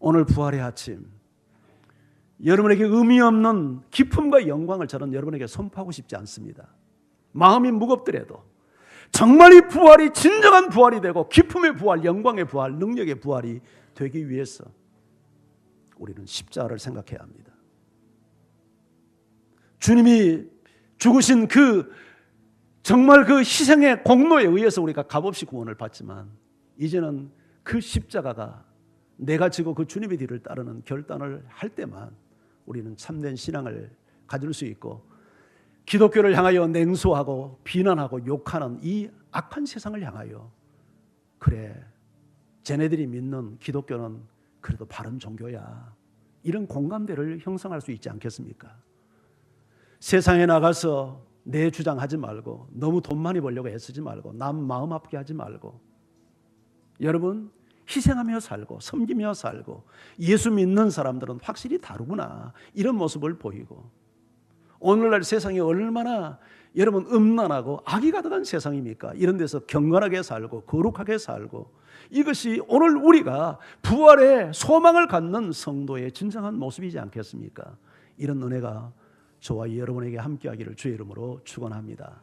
오늘 부활의 아침 여러분에게 의미 없는 기쁨과 영광을 저는 여러분에게 선포하고 싶지 않습니다. 마음이 무겁더라도 정말 이 부활이 진정한 부활이 되고 기쁨의 부활, 영광의 부활, 능력의 부활이 되기 위해서 우리는 십자가를 생각해야 합니다. 주님이 죽으신 그 정말 그 희생의 공로에 의해서 우리가 값없이 구원을 받지만 이제는 그 십자가가 내가 지고 그 주님의 뒤를 따르는 결단을 할 때만 우리는 참된 신앙을 가질 수 있고 기독교를 향하여 냉소하고 비난하고 욕하는 이 악한 세상을 향하여 그래 쟤네들이 믿는 기독교는 그래도 바른 종교야 이런 공감대를 형성할 수 있지 않겠습니까? 세상에 나가서 내 주장하지 말고 너무 돈 많이 벌려고 애쓰지 말고 남 마음 아프게 하지 말고 여러분 희생하며 살고 섬기며 살고 예수 믿는 사람들은 확실히 다르구나 이런 모습을 보이고 오늘날 세상이 얼마나 여러분 음란하고 악이 가득한 세상입니까? 이런 데서 경건하게 살고 거룩하게 살고 이것이 오늘 우리가 부활의 소망을 갖는 성도의 진정한 모습이지 않겠습니까? 이런 은혜가 저와 여러분에게 함께하기를 주의 이름으로 축원합니다.